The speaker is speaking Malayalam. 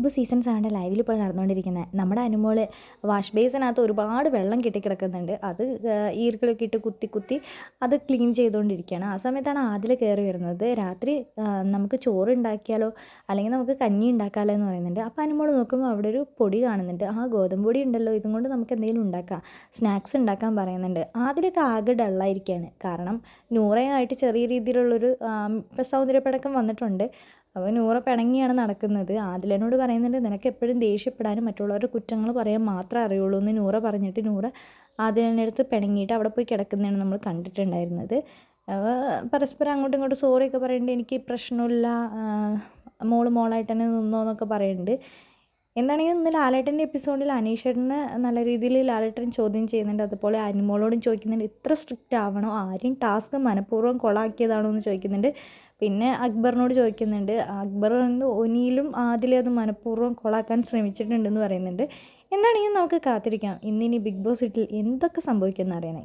ബിഗ് ബോസ് സീസൺ സെവന്റെ ലൈവിൽ ഇപ്പോൾ നടന്നുകൊണ്ടിരിക്കുന്നത് നമ്മുടെ അനുമോൾ വാഷ് ബേസിനകത്ത് ഒരുപാട് വെള്ളം കെട്ടിക്കിടക്കുന്നുണ്ട്. അത് ഈർക്കിളൊക്കെ ഇട്ട് കുത്തി കുത്തി അത് ക്ലീൻ ചെയ്തുകൊണ്ടിരിക്കുകയാണ് ആ സമയത്താണ് ആദിൽ കയറി വരുന്നത്. രാത്രി നമുക്ക് ചോറ് ഉണ്ടാക്കിയാലോ അല്ലെങ്കിൽ നമുക്ക് കഞ്ഞി ഉണ്ടാക്കാമല്ലോ എന്ന് പറയുന്നുണ്ട്. അപ്പോൾ അനുമോൾ നോക്കുമ്പോൾ അവിടെ ഒരു പൊടി കാണുന്നുണ്ട്. ആ ഗോതമ്പ് പൊടി ഉണ്ടല്ലോ ഇതും കൊണ്ട് നമുക്ക് എന്തെങ്കിലും ഉണ്ടാക്കാം. സ്നാക്സ് ഉണ്ടാക്കാൻ പറയുന്നുണ്ട്. ആദിലൊക്കെ ആകെ ഡള്ളായിരിക്കുകയാണ് കാരണം നൂറയായിട്ട് ചെറിയ രീതിയിലുള്ളൊരു സൗന്ദര്യപ്പടക്കം വന്നിട്ടുണ്ട്. അപ്പോൾ നൂറ പിണങ്ങിയാണ് നടക്കുന്നത്. ആദിലനോട് പറയുന്നുണ്ട് നിനക്ക് എപ്പോഴും ദേഷ്യപ്പെടാനും മറ്റുള്ളവരുടെ കുറ്റങ്ങൾ പറയാൻ മാത്രമേ അറിയുള്ളൂ എന്ന് നൂറ പറഞ്ഞിട്ട് നൂറ ആദിലന്റെ അടുത്ത് പിണങ്ങിയിട്ട് അവിടെ പോയി കിടക്കുന്നതാണ് നമ്മൾ കണ്ടിട്ടുണ്ടായിരുന്നത്. പരസ്പരം അങ്ങോട്ടും ഇങ്ങോട്ടും സോറിയൊക്കെ പറയുന്നുണ്ട്. എനിക്ക് പ്രശ്നമില്ല മോൾ മോളായിട്ട് തന്നെ നിന്നോ എന്നൊക്കെ പറയുന്നുണ്ട്. എന്താണെങ്കിലും ഇന്ന് ലാലേട്ടന്റെ എപ്പിസോഡിൽ അനീഷേട്ടന് നല്ല രീതിയിൽ ലാലേട്ടൻ ചോദ്യം ചെയ്യുന്നുണ്ട്. അതുപോലെ അനിമോളോടും ചോദിക്കുന്നുണ്ട് ഇത്ര സ്ട്രിക്റ്റ് ആവണോ? ആരും ടാസ്ക് മനഃപൂർവം കൊളാക്കിയതാണോ എന്ന് ചോദിക്കുന്നുണ്ട്. പിന്നെ അക്ബറിനോട് ചോദിക്കുന്നുണ്ട് അക്ബർ ഒനിയിലും ആദ്യം അത് മനഃപൂർവം കൊളാക്കാൻ ശ്രമിച്ചിട്ടുണ്ടെന്ന് പറയുന്നുണ്ട്. എന്താണെങ്കിലും നമുക്ക് കാത്തിരിക്കാം. ഇന്നിനി ബിഗ് ബോസ് വീട്ടിൽ എന്തൊക്കെ സംഭവിക്കുമെന്ന് അറിയണേ?